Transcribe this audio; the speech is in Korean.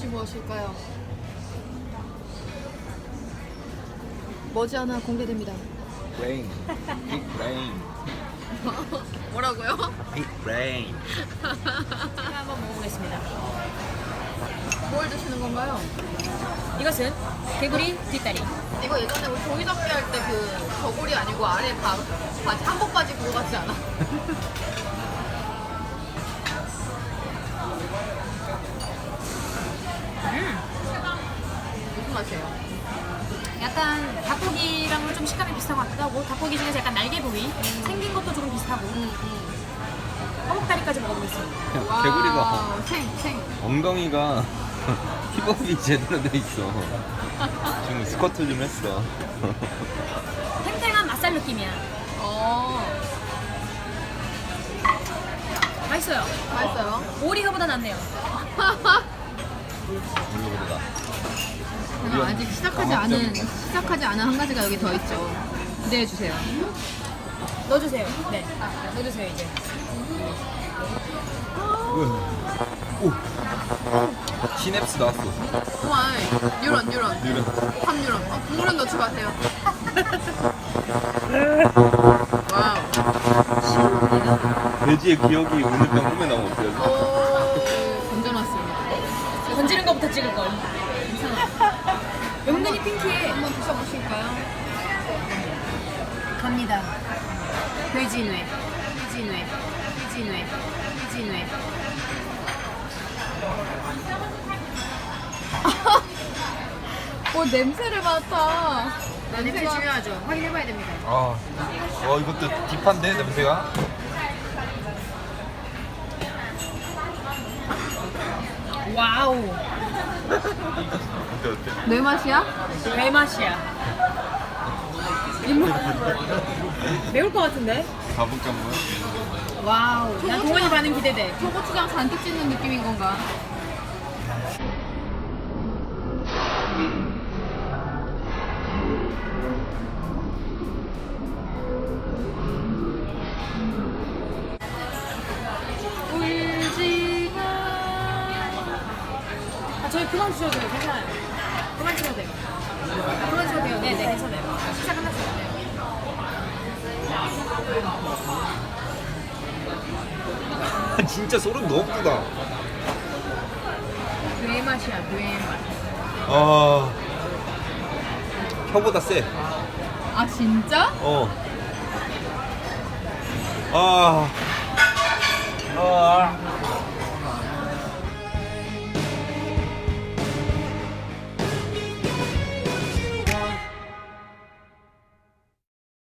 이것이 무엇일까요? 머지않아 공개됩니다. Rain. Big rain. 뭐라고요? Big rain. 제가 한번 먹어보겠습니다. 뭘 드시는 건가요? 이것은 개구리 뒷다리. 이거 예전에 우리 종이 접기 할 때 그 저고리 아니고 아래 바, 바지 한복 바지 그거 같지 않아? 맛이에요? 약간 닭고기랑은 좀 식감이 비슷한 것 같기도 하고 닭고기 중에서 약간 날개 부위 생긴 것도 조금 비슷하고 허벅다리까지 먹어보겠습니다. 개구리가 생, 생. 엉덩이가 힙업이 제대로 돼 있어. 지금 스쿼트 좀 했어. 탱탱한 맛살 느낌이야. 어, 맛있어요. 맛있어요. 오리가보다 낫네요. 우리보다. 제가 아직 시작하지 않은 시작하지 않은 한 가지가 여기 더 있죠. 기대해 주세요. 넣어주세요. 네. 넣어주세요, 이제. 오. 시냅스 나왔어. 와이, 뉴런, 뉴런, 뉴런. 3뉴런. 어, 국물은 넣지 마세요. 와우. 돼지의 기억이 오늘 밤 꿈에 나오면 어떡하지? 것부터 찍을 걸. 은근히 핑키해. 한번 드셔보실까요? 갑니다. 돼지뇌, 돼지뇌, 돼지뇌, 돼지뇌. 오, 냄새를 맡아. 냄새 중요하죠. 확인해봐야 됩니다. 아, 어 이것도 딥한데 냄새가? 와우. 어때 어때? 내 맛이야? 배 맛이야. 입맛. 매울 것 같은데? 가볼까 한번? 와우. 난 동원이 반응 기대돼. 초고추장 잔뜩 찢는 느낌인 건가? 저희 그만 주셔도 돼요. 괜찮아요. 그만 주셔도 돼요. 그만 주셔도 돼요. 네, 네, 괜찮아요. 식사 끝났어요. 네. 진짜 소름 너무 돋아. 뇌 맛이야, 뇌 맛. 아, 혀보다 세. 아 진짜? 어. 아. 아.